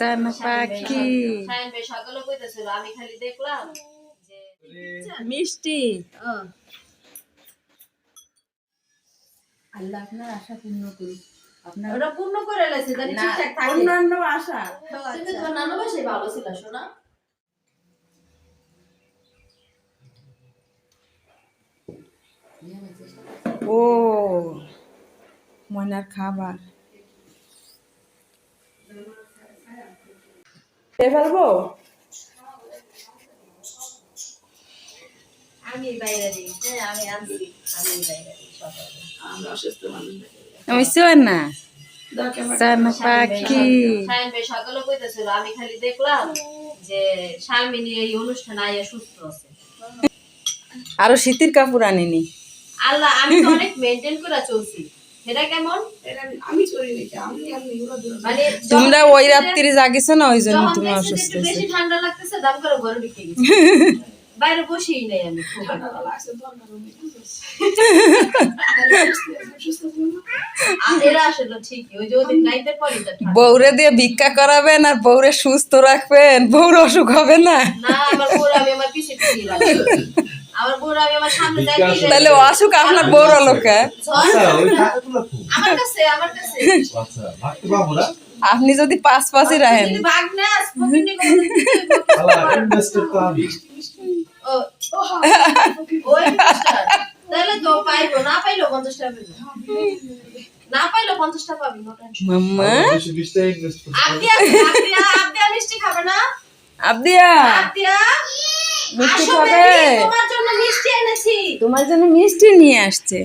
সানা পাখি। সায়ন ভাই সকালে কইতেছিল আমি খালি দেখলাম মিষ্টি। আল্লাহ আপনার আশা পূর্ণ করুক। আপনার ওটা পূর্ণ করে লেছে জানি ঠিকঠাক থাকে। অন্যান্য আশা। তুমি তোমার নানু বাসায় ভালো ছিল শোনা ও ময়নার খাবার। অসুস্থ মানুষ। আমি শোন না। পাখি। সকালে কইতেছিল আমি খালি দেখলাম যে স্বামী এই অনুষ্ঠান আইয়া সুস্থ আছে। আরও শীতের কাপড় আনিনি। আল্লাহ আমি তো অনেক মেনটেন করে চলছি। সেটা কেমন? আমি আমি আমি মানে তোমরা ওই রাত্রি জাগিছো না ওই জন্য তুমি অসুস্থ বেশি ঠান্ডা লাগতেছে দাম করে ঘরে ঢুকে গেছি বাইরে বসেই নাই আমি। বউরে দিয়ে ভিক্ষা করাবেন আর বউরে সুস্থ রাখবেন বউর অসুখ হবে না। না আমার আমি আমার আমার বউরা আমি আমার সামনে যাইতে তাহলে অসুখ আপনার বউর লোকে। আচ্ছা, ওই টাকাগুলো খুব। আমার কাছে আমার কাছে আচ্ছা, না। আপনি যদি পাঁচ পাঁচই রাখেন। ও আপনি মিষ্টি খাবে না আবদিয়া আতিয়া মিষ্টি আসো খাবে baby, তোমার জন্য মিষ্টি নিয়ে আসছে।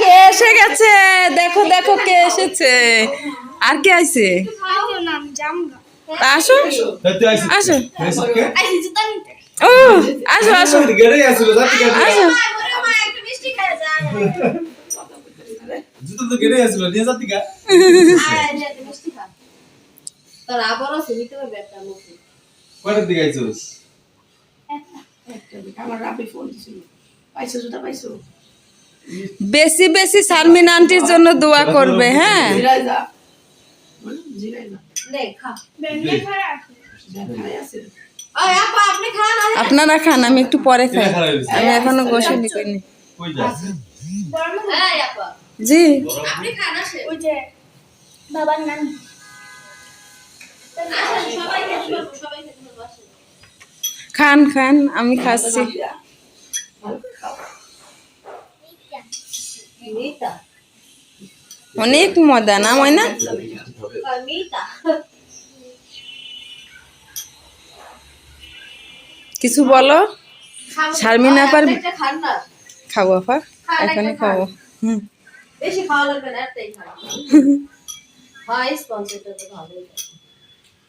কে এসে গেছে? দেখো দেখো কে এসেছে। আর কে আইছে? তা আসো। কে? আসো। ও আসো আসো। আসো। মা একটু মিষ্টি খাইয়ে যায় জুতো তো আসিল, নিয়ে যাত্রী গা। তোর আবারও সুনিতে হবে একটা মুখে কয়টার দিকে আইসোস? আমার রাবি ফোন দিছিল। পাইছো জুতা পাইছো? বেশি বেশি শারমিন আন্টির জন্য দোয়া করবে হ্যাঁ? আপনারা খান আমি একটু পরে খাই? আমি এখনও গোসলি করিনি? এই আপা। জি। আপনি খান আসেন। ওই যে বাবার নাম। খান খান আমি খাচ্ছি। অনেক মজা না ময়না? কিছু বলো? শারমিন আপার খাব আপা? খান, এখানে খাব। হুম। বেশি খাওয়া লাগবে না একটাই খান হয় স্পন্সরটা তো ভালোই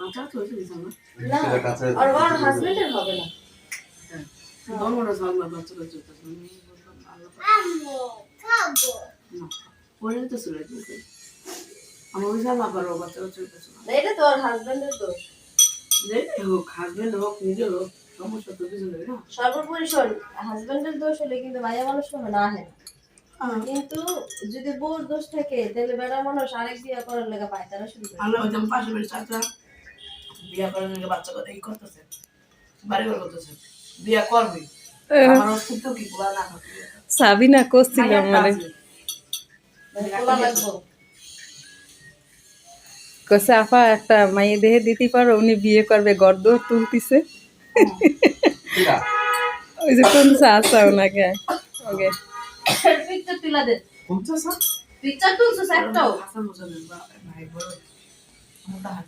মাথা তো না। আর ওর হাজবেন্ডের হবে না। বড় সালমা বাচ্চা বাচ্চা আমি না পরে তো চলে যেতে। আমার ওই সালমা পারো বাচ্চা বাচ্চা হইতেছে না না, এটা তো ওর হাজবেন্ডের দোষ। যেটাই হোক হাজবেন্ড হোক নিজের হোক সমস্যা তো কিছু নেই না। সর্বোপরি শোন হাজবেন্ডের দোষ হলে কিন্তু মায়া মানুষ হবে না আহে কিন্তু যদি বউর দোষ থাকে তাহলে বেড়া মানুষ আরেক বিয়ে করার লেগে পায় তারা শুরু করে আল্লাহ পাশে বাড়ির চাচা বিয়া করার জন্য বাচ্চা কথা এই করতেছে। বাড়ি ঘর করতেছে। বিয়া করবি। আমার অসুস্থ কি বলা না করতে সাবিনা করছিল মানে। কসে আপা একটা মাইয়ে দেহে দিতে পারো উনি বিয়ে করবে গর্দ তুলতিছে। ওই যে কোন চাষা ওনাকে। ওকে। পিকচার তুলা দে। কোন চাষা পিকচার তুলছো একটাও। হাসান বা- ভাই বড়। মোটা হাত।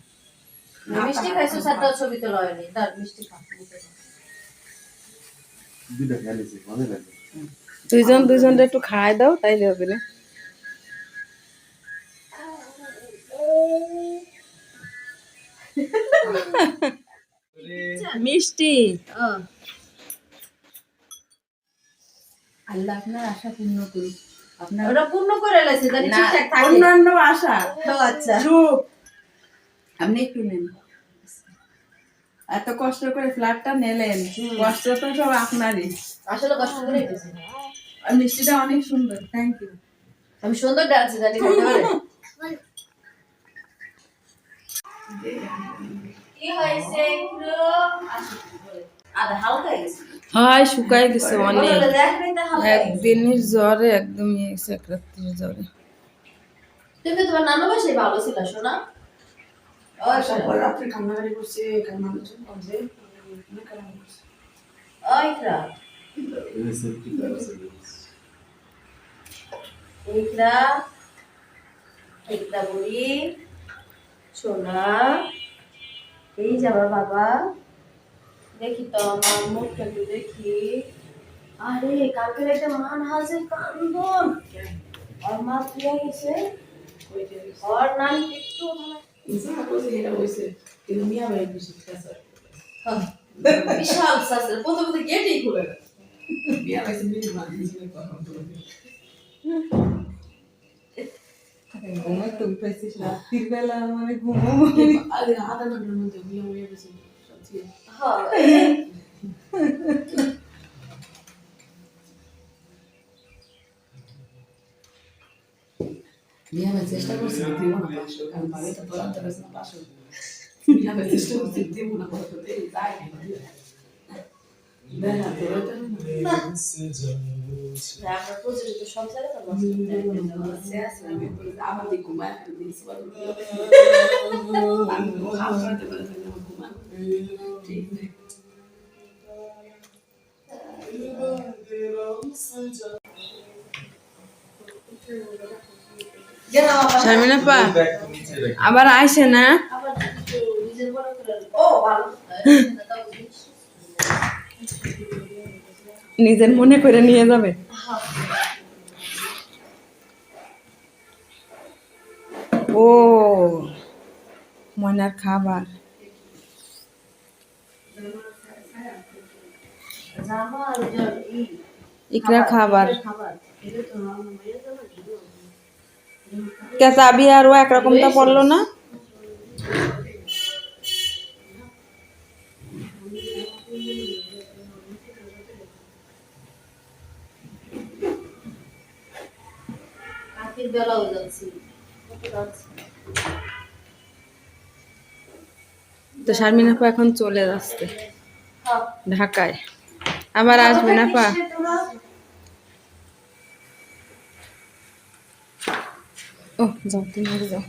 মিষ্টি খাইছো একটাও ছবি তোলা হয়নি তার মিষ্টি খা দুইটা খেয়ালিছে লাগে। দুইজন দুইজনটা একটু খাওয়াই দাও তাইলে হবে না। মিষ্টি। আল্লাহ আপনার আশা পূর্ণ করুক। আপনার ওটা পূর্ণ করে লাইছে জানি ঠিকঠাক থাকে। অন্যান্য আশা। আচ্ছা। চুপ। আপনি একটু নেন এত কষ্ট করে ফ্ল্যাটটা নিলেন কষ্ট তো সব আপনারই। আসলে কষ্ট করে আর মিষ্টিটা অনেক সুন্দর থ্যাংক ইউ আমি সুন্দর ডান্স জানি কি হয়েছে হালকা গেছে। হয় শুকাই গেছে অনেক। একদিনের জ্বরে একদম এক রাত্রির জ্বরে। তুমি তোমার নানু বাসায় ভালো ছিল শোনা সোনা, এই যে আমার বাবা, দেখি তো আমার মুখটা একটু দেখি। আরে, কালকে একটা মান হাজে কান্দন। আর মা ওইটা হইছে। ওর নাম একটু ইনসান করছে এটা হইছে কিন্তু মিয়া ভাই বেশি কাছে বিশাল শাস্ত্র প্রথমে তো গেটেই খুলে না মিয়া ভাই মিনি মানে কথা বলতে ঘুমে তো উঠেছিস রাত্রির বেলা মানে ঘুমাবো আরে আধা ঘণ্টার মধ্যে মিয়া ভাই বেশি হ্যাঁ মিয়া ভাই চেষ্টা করছে দিব না পাঁচশো কারণ ভাবে তো আনতে পারছে না পাঁচশো মিয়া ভাই চেষ্টা করছে দিব না কত দেই যায় না দেখা তোর তো আমরা প্রচলিত সব জায়গায় তো নষ্ট আবার দেখো মায়ের দিয়েছি আমি খাওয়া করতে পারি না ঘুমান ঠিক নেই গেলাম আবার শারমিনা পা আবার আইসে না? নিজের মনে করে ও ভালো। নিজের মনে করে নিয়ে যাবে। ও ময়নার খাবার। ইকরা খাবার। খাবার কে আর ও একরকমটা পড়ল না? কাকির বেলা হয়ে যাচ্ছে। তো শারমিনা আপা এখন চলে যাচ্ছে হ্যাঁ। ঢাকায়। আবার আসবে না পা? ও যাও তুমি আগে যাও।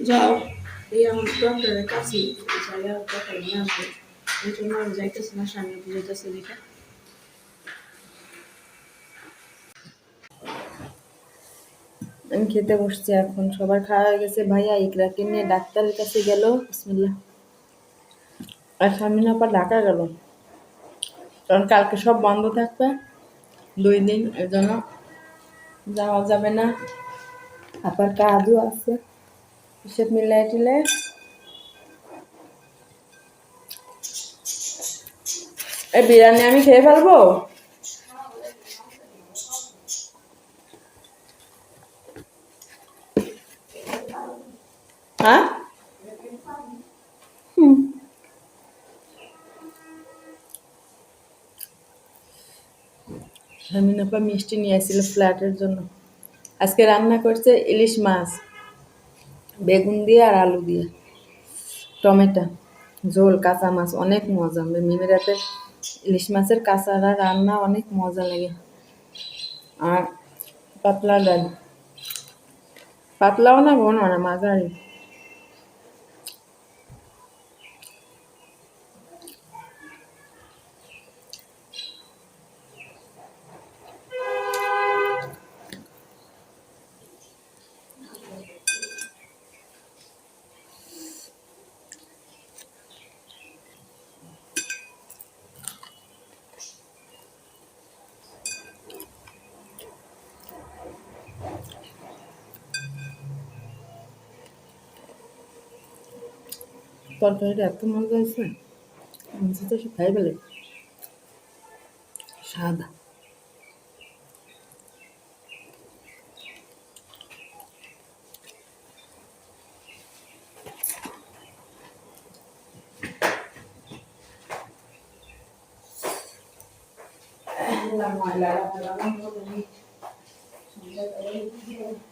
যাও এই আমার ডক্টরের কাছে যাইয়া ডক্টর নিয়ে আসবে। এই জন্য আমি যাইতেছি না সামনে বুঝাইতেছে দেখে। আমি খেতে বসছি এখন সবার খাওয়া হয়ে গেছে। ভাইয়া ইকরাকে নিয়ে ডাক্তারের কাছে গেল বিসমিল্লা আর শারমিনা আপা ঢাকা গেল। কারণ কালকে সব বন্ধ থাকবে দুই দিন এর জন্য যাওয়া যাবে না। আবার কাজও আছে। হিসেব মিলাই টিলে এই বিরিয়ানি আমি খেয়ে ফেলব হ্যাঁ হুম। শারমিন আপা মিষ্টি নিয়ে আসছিল ফ্ল্যাটের জন্য। আজকে রান্না করছে ইলিশ মাছ, বেগুন দিয়ে আর আলু দিয়ে। টমেটো, ঝোল, কাঁচা মাছ, অনেক মজা। মিমের রাতে ইলিশ মাছের কাঁচারা রান্না অনেক মজা লাগে। আর পাতলা ডাল। পাতলাও না, ঘন না, মাঝারি। তরকারিটা এত মজা হয়েছে। তো খাই বলে সাদা। Thank